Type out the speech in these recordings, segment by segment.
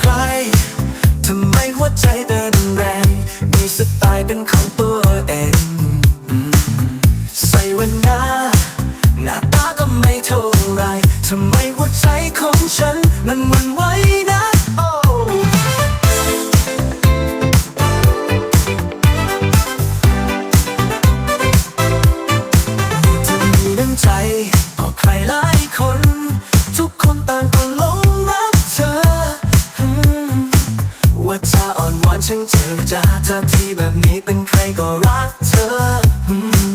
ใคร ทำไมหัวใจเดินแรง มีสไตล์เป็นของตัวเอง ใส่วันหน้า หน้าตาก็ไม่เท่าไร ทำไมหัวใจของฉันมันวันไหว ก็รักเธอ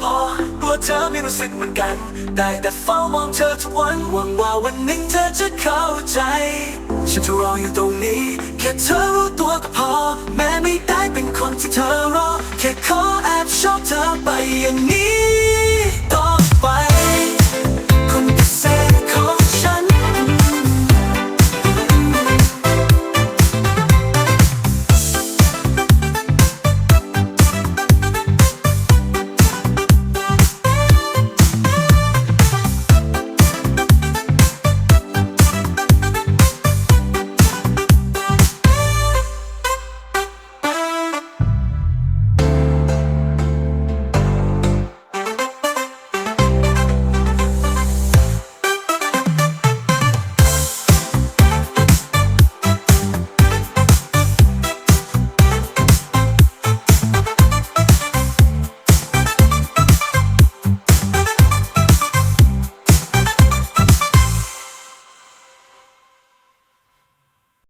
พอกลัวเธอไม่รู้สึกเหมือนกัน ได้แต่เฝ้ามองเธอทุกวันหวังว่าวันหนึ่งเธอจะเข้าใจ ฉันจะรออยู่ตรงนี้ แค่เธอรู้ตัวก็พอ แม้ไม่ได้เป็นคนที่เธอรอ แค่ขอแอบชอบเธอไปอย่างนี้